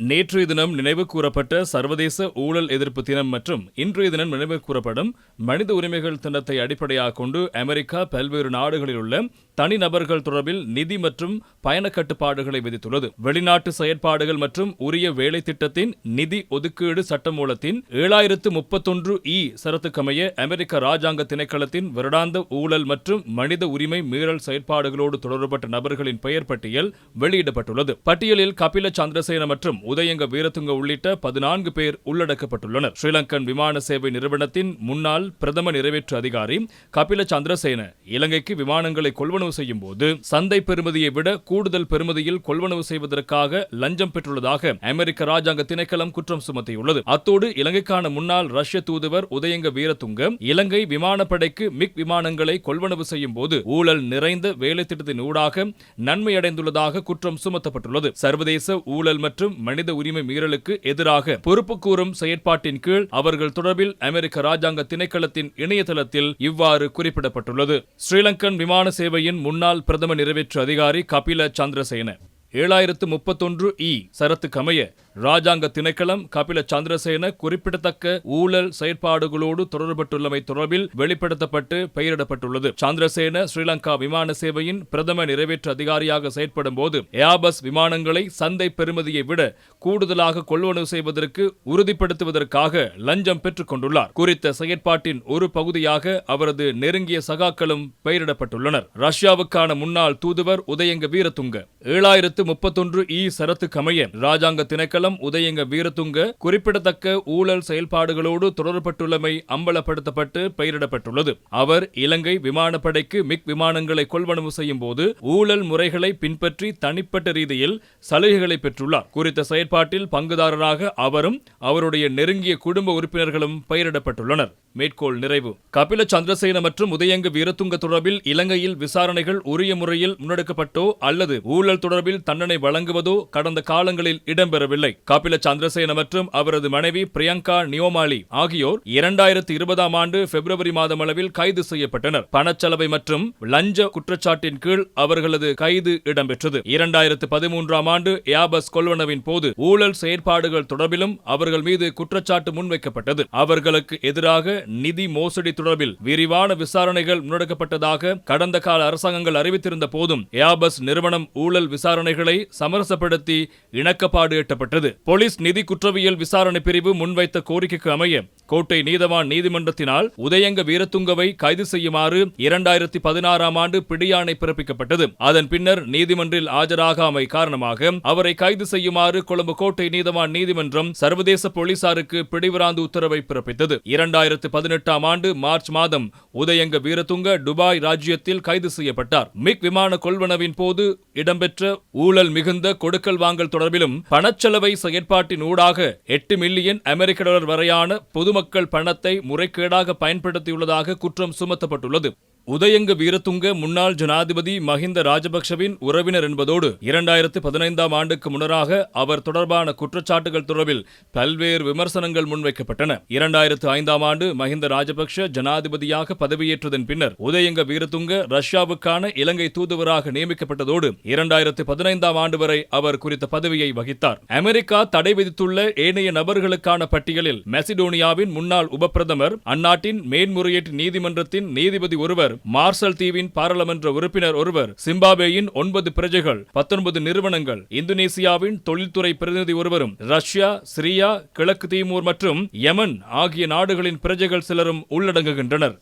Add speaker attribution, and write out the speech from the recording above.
Speaker 1: நேற்றைய தினம் நினைவு கூறப்பட்ட சர்வதேச ஊழல் எதிர்ப்பு தினம் மற்றும் இன்றைய தினம் நினைவு கூறப்படும் மனித உரிமைகள் தினத்தை அடிப்படையாக கொண்டு அமெரிக்கா பல்வேறு நாடுகளில் உள்ள தனிநபர்கள் தொடர்பில் நிதி மற்றும் பயண கட்டுப்பாடுகளை விதித்துள்ளது. வெளிநாட்டு செயற்பாடுகள் மற்றும் உரிய வேலை திட்டத்தின் நிதி ஒதுக்கீடு சட்டமூலத்தின் ஏழாயிரத்து முப்பத்தொன்று இ சரத்துக்கமைய அமெரிக்க ராஜாங்க திணைக்களத்தின் வருடாந்த ஊழல் மற்றும் மனித உரிமை மீறல் செயற்பாடுகளோடு தொடர்பட்ட நபர்களின் பெயர் பட்டியல் வெளியிடப்பட்டுள்ளது. பட்டியலில் கபில சந்திரசேன மற்றும் உதயங்க வீரதுங்க உள்ளிட்ட பதினான்கு பேர் உள்ளடக்கப்பட்டுள்ளனர். ஸ்ரீலங்கன் விமான சேவை நிறுவனத்தின் முன்னாள் பிரதம நிறைவேற்று அதிகாரி கபில சந்திரசேன இலங்கைக்கு விமானங்களை கொள்வனவு செய்யும் போது சந்தை பெறுமதியை விட கூடுதல் பெறுமதியில் கொள்வனவு செய்வதற்காக லஞ்சம் பெற்றுள்ளதாக அமெரிக்க ராஜாங்க திணைக்களம் குற்றம் சுமத்தியுள்ளது. அத்தோடு இலங்கைக்கான முன்னாள் ரஷ்ய தூதுவர் உதயங்க வீரதுங்க இலங்கை விமானப்படைக்கு மிக் விமானங்களை கொள்வனவு செய்யும் போது ஊழல் நிறைந்த வேலை திட்டத்தின் ஊடாக நன்மையடைந்துள்ளதாக குற்றம் சுமத்தப்பட்டுள்ளது. சர்வதேச ஊழல் மற்றும் மனித உரிமை மீறலுக்கு எதிராக பொறுப்பு கூறும் செயற்பாட்டின் கீழ் அவர்கள் தொடர்பில் அமெரிக்க ராஜாங்க திணைக்களத்தின் இணையதளத்தில் இவ்வாறு குறிப்பிடப்பட்டுள்ளது. ஸ்ரீலங்கன் விமான சேவையின் முன்னாள் பிரதம நிறைவேற்று அதிகாரி கபில சந்திரசேன. ஏழாயிரத்து முப்பத்தொன்று இ சரத்துக்கமைய ராஜாங்க திணைக்களம் கபில சந்திரசேன குறிப்பிடத்தக்க ஊழல் செயற்பாடுகளோடு தொடர்பட்டுள்ளமை தொடர்பில் வெளிப்படுத்தப்பட்டு பெயரிடப்பட்டுள்ளது. சந்திரசேன ஸ்ரீலங்கா விமான சேவையின் பிரதம நிறைவேற்று அதிகாரியாக செயற்படும் போது ஏபஸ் விமானங்களை சந்தை பெறுமதியை விட கூடுதலாக கொள்வனவு செய்வதற்கு உறுதிப்படுத்துவதற்காக லஞ்சம் பெற்றுக் கொண்டுள்ளார். குறித்த செயற்பாட்டின் ஒரு பகுதியாக அவரது நெருங்கிய சகாக்களும் பெயரிடப்பட்டுள்ளனர். ரஷ்யாவுக்கான முன்னாள் தூதுவர் உதயங்க வீரதுங்க ஏழாயிரத்து முப்பத்தொன்று இ சரத்துக்கமைய ராஜாங்க திணைக்களம் உதயங்க வீரதுங்க குறிப்பிடத்தக்க ஊழல் செயல்பாடுகளோடு தொடர்பட்டுள்ளமை அம்பலப்படுத்தப்பட்டு பெயரிடப்பட்டுள்ளது. அவர் இலங்கை விமானப்படைக்கு மிக் விமானங்களை கொள்வனவு செய்யும் போது ஊழல் முறைகளை பின்பற்றி தனிப்பட்ட ரீதியில் சலுகைகளை பெற்றுள்ளார். குறித்த செயற்பாட்டில் பங்குதாரராக அவரும் அவருடைய நெருங்கிய குடும்ப உறுப்பினர்களும் பெயரிடப்பட்டுள்ளனர். மேற்கோள் நிறைவு. கபில சந்திரசேன மற்றும் உதயங்க வீரதுங்க தொடர்பில் இலங்கையில் விசாரணைகள் உரிய முறையில் முன்னெடுக்கப்பட்டோ அல்லது ஊழல் தொடர்பில் தண்டனை வழங்குவதோ கடந்த காலங்களில் இடம்பெறவில்லை. கபில சந்திரசேன மற்றும் அவரது மனைவி பிரியங்கா நியோமாலி ஆகியோர் இரண்டாயிரத்தி இருபதாம் ஆண்டு பிப்ரவரி மாதம் அளவில் கைது செய்யப்பட்டனர். பணச்சலவை மற்றும் லஞ்ச குற்றச்சாட்டின் கீழ் அவர்களது கைது இடம்பெற்றது. இரண்டாயிரத்து பதிமூன்றாம் ஆண்டு ஏபஸ் கொள்வனவின் போது ஊழல் செயற்பாடுகள் தொடர்பிலும் அவர்கள் மீது குற்றச்சாட்டு முன்வைக்கப்பட்டது. அவர்களுக்கு எதிராக நிதி மோசடி தொடர்பில் விரிவான விசாரணைகள் முன்னெடுக்கப்பட்டதாக கடந்த கால அரசாங்கங்கள் அறிவித்திருந்த போதும் ஏபஸ் நிறுவனம் ஊழல் விசாரணைகளை சமரசப்படுத்தி இணக்கப்பாடு எட்டப்பட்டது போலீஸ் நிதி குற்றவியல் விசாரணை பிரிவு முன்வைத்த கோரிக்கைக்கு அமைய கோட்டை நீதவான் நீதிமன்றத்தினால் உதயங்க வீரத்துங்கவை கைது செய்யுமாறு இரண்டாயிரத்தி பதினாறாம் ஆண்டு பிடியாணை பிறப்பிக்கப்பட்டது. அதன் பின்னர் நீதிமன்றில் ஆஜராகாமை காரணமாக அவரை கைது செய்யுமாறு கொழும்பு கோட்டை நீதவான் நீதிமன்றம் சர்வதேச போலீசாருக்கு பிடிவிராந்து உத்தரவை பிறப்பித்தது. இரண்டாயிரத்து பதினெட்டாம் ஆண்டு மார்ச் மாதம் உதயங்க வீரத்துங்க துபாய் ராஜ்யத்தில் கைது செய்யப்பட்டார். மிக் விமான கொள்வனவின் போது இடம்பெற்ற ஊழல் மிகுந்த கொடுக்கல் வாங்கல் தொடர்பிலும் பணச்செலவை செயற்பாட்டின் ஊடாக எட்டு மில்லியன் அமெரிக்க டாலர் வரையான பொதுமக்கள் பணத்தை முறைகேடாக பயன்படுத்தியுள்ளதாக குற்றம் சுமத்தப்பட்டுள்ளது. உதயங்க வீரதுங்க முன்னாள் ஜனாதிபதி மஹிந்த ராஜபக்ஷவின் உறவினர் என்பதோடு இரண்டாயிரத்து பதினைந்தாம் ஆண்டுக்கு முன்னராக அவர் தொடர்பான குற்றச்சாட்டுகள் தொடர்பில் பல்வேறு விமர்சனங்கள் முன்வைக்கப்பட்டன. இரண்டாயிரத்து ஐந்தாம் ஆண்டு மஹிந்த ராஜபக்ஷ ஜனாதிபதியாக பதவியேற்றதன் பின்னர் உதயங்க வீரதுங்க ரஷ்யாவுக்கான இலங்கை தூதுவராக நியமிக்கப்பட்டதோடு இரண்டாயிரத்து பதினைந்தாம் ஆண்டு வரை அவர் குறித்த பதவியை வகித்தார். அமெரிக்கா தடை விதித்துள்ள ஏனைய நபர்களுக்கான பட்டியலில் மெசிடோனியாவின் முன்னாள் உபப்பிரதமர் அந்நாட்டின் மேன்முறையீட்டு நீதிமன்றத்தின் நீதிபதி ஒருவர் மார்சல் தீவின் பாராளுமன்ற உறுப்பினர் ஒருவர் சிம்பாபேயின் ஒன்பது பிரஜைகள் பத்தொன்பது நிறுவனங்கள் இந்தோனேசியாவின் தொழில்துறை பிரதிநிதி ஒருவரும் ரஷ்யா சிரியா கிழக்கு தீமூர் மற்றும் யமன் ஆகிய நாடுகளின் பிரஜைகள் சிலரும் உள்ளடங்குகின்றனர்.